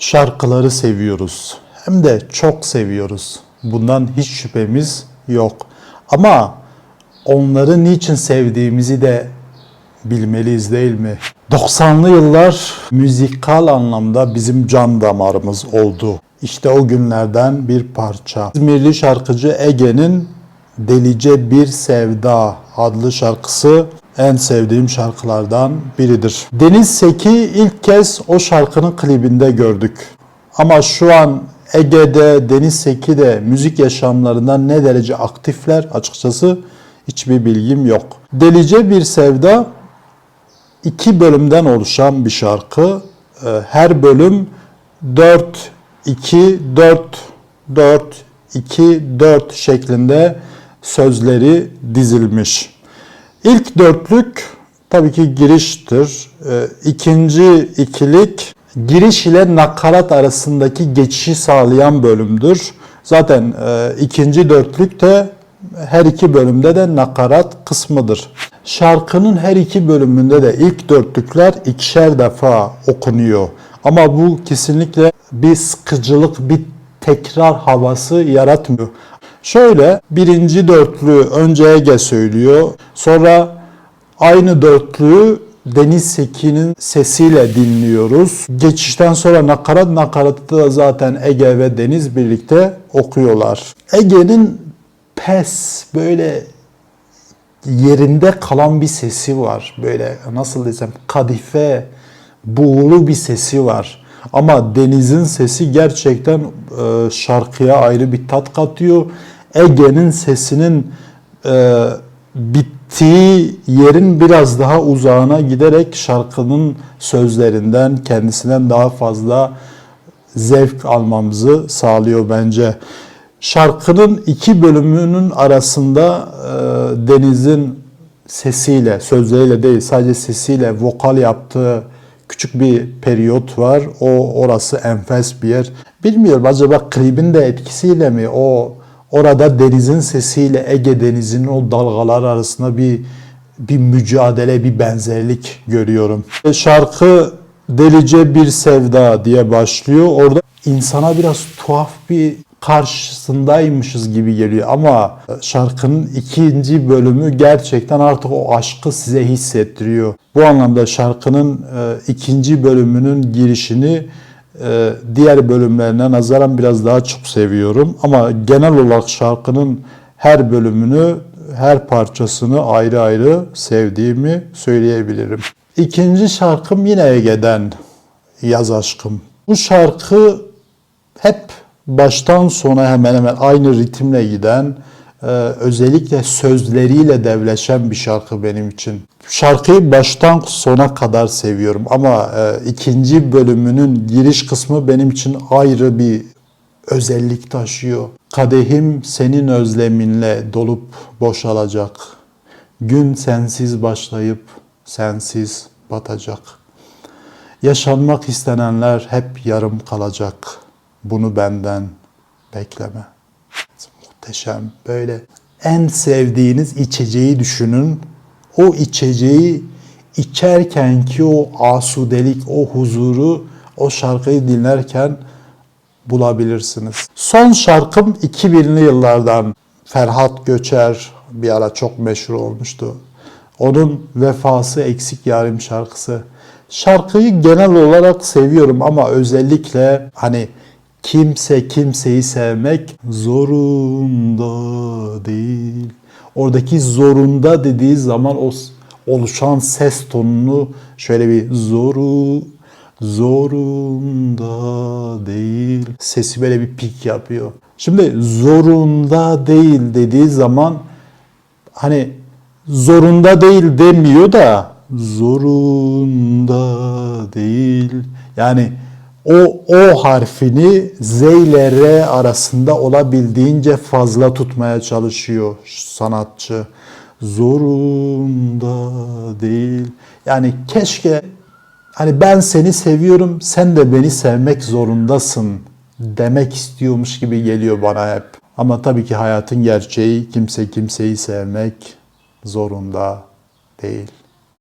Şarkıları seviyoruz. Hem de çok seviyoruz. Bundan hiç şüphemiz yok. Ama onları niçin sevdiğimizi de bilmeliyiz değil mi? 90'lı yıllar müzikal anlamda bizim can damarımız oldu. İşte o günlerden bir parça. İzmirli şarkıcı Ege'nin Delice Bir Sevda adlı şarkısı en sevdiğim şarkılardan biridir. Deniz Seki ilk kez o şarkının klibinde gördük. Ama şu an Ege'de, Deniz Seki'de müzik yaşamlarında ne derece aktifler açıkçası hiçbir bilgim yok. Delice Bir Sevda iki bölümden oluşan bir şarkı. Ee, Her bölüm 4 2 4 4 2 4 şeklinde sözleri dizilmiş. İlk dörtlük tabii ki giriştir. Ee, İkinci ikilik giriş ile nakarat arasındaki geçişi sağlayan bölümdür. Zaten e, ikinci dörtlük de her iki bölümde de nakarat kısmıdır. Şarkının her iki bölümünde de ilk dörtlükler ikişer defa okunuyor. Ama bu kesinlikle bir sıkıcılık, bir tekrar havası yaratmıyor. Şöyle birinci dörtlüğü önce Ege söylüyor. Sonra aynı dörtlüğü Deniz Seki'nin sesiyle dinliyoruz. Geçişten sonra nakarat, nakaratı da zaten Ege ve Deniz birlikte okuyorlar. Ege'nin pes böyle yerinde kalan bir sesi var. Böyle nasıl desem kadife, buğulu bir sesi var. Ama Deniz'in sesi gerçekten e, şarkıya ayrı bir tat katıyor. Ege'nin sesinin e, bittiği yerin biraz daha uzağına giderek şarkının sözlerinden kendisinden daha fazla zevk almamızı sağlıyor bence. Şarkının iki bölümünün arasında e, Deniz'in sesiyle, sözleriyle değil sadece sesiyle vokal yaptığı küçük bir periyot var. O orası enfes bir yer. Bilmiyorum acaba klibin de etkisiyle mi o orada denizin sesiyle Ege denizinin o dalgalar arasında bir bir mücadele, bir benzerlik görüyorum. Şarkı Delice Bir Sevda diye başlıyor. Orada insana biraz tuhaf bir karşısındaymışız gibi geliyor ama şarkının ikinci bölümü gerçekten artık o aşkı size hissettiriyor. Bu anlamda şarkının e, ikinci bölümünün girişini e, diğer bölümlerine nazaran biraz daha çok seviyorum ama genel olarak şarkının her bölümünü, her parçasını ayrı ayrı sevdiğimi söyleyebilirim. İkinci şarkım yine Ege'den Yaz Aşkım. Bu şarkı hep baştan sona hemen hemen aynı ritimle giden, e, özellikle sözleriyle devleşen bir şarkı benim için. Şarkıyı baştan sona kadar seviyorum ama e, ikinci bölümünün giriş kısmı benim için ayrı bir özellik taşıyor. Kadehim senin özleminle dolup boşalacak. Gün sensiz başlayıp sensiz batacak. Yaşanmak istenenler hep yarım kalacak. Bunu benden bekleme. Muhteşem. Böyle en sevdiğiniz içeceği düşünün. O içeceği içerken ki o asudelik, o huzuru o şarkıyı dinlerken bulabilirsiniz. Son şarkım 2000'li yıllardan Ferhat Göçer bir ara çok meşhur olmuştu. Onun Vefası Eksik Yarim şarkısı. Şarkıyı genel olarak seviyorum ama özellikle hani kimse kimseyi sevmek zorunda değil. Oradaki zorunda dediği zaman o oluşan ses tonunu şöyle bir zoru zorunda değil. Sesi böyle bir pik yapıyor. Şimdi zorunda değil dediği zaman hani zorunda değil demiyor da zorunda değil. Yani o o harfini Z ile R arasında olabildiğince fazla tutmaya çalışıyor sanatçı. Zorunda değil. Yani keşke hani ben seni seviyorum, sen de beni sevmek zorundasın demek istiyormuş gibi geliyor bana hep. Ama tabii ki hayatın gerçeği kimse kimseyi sevmek zorunda değil.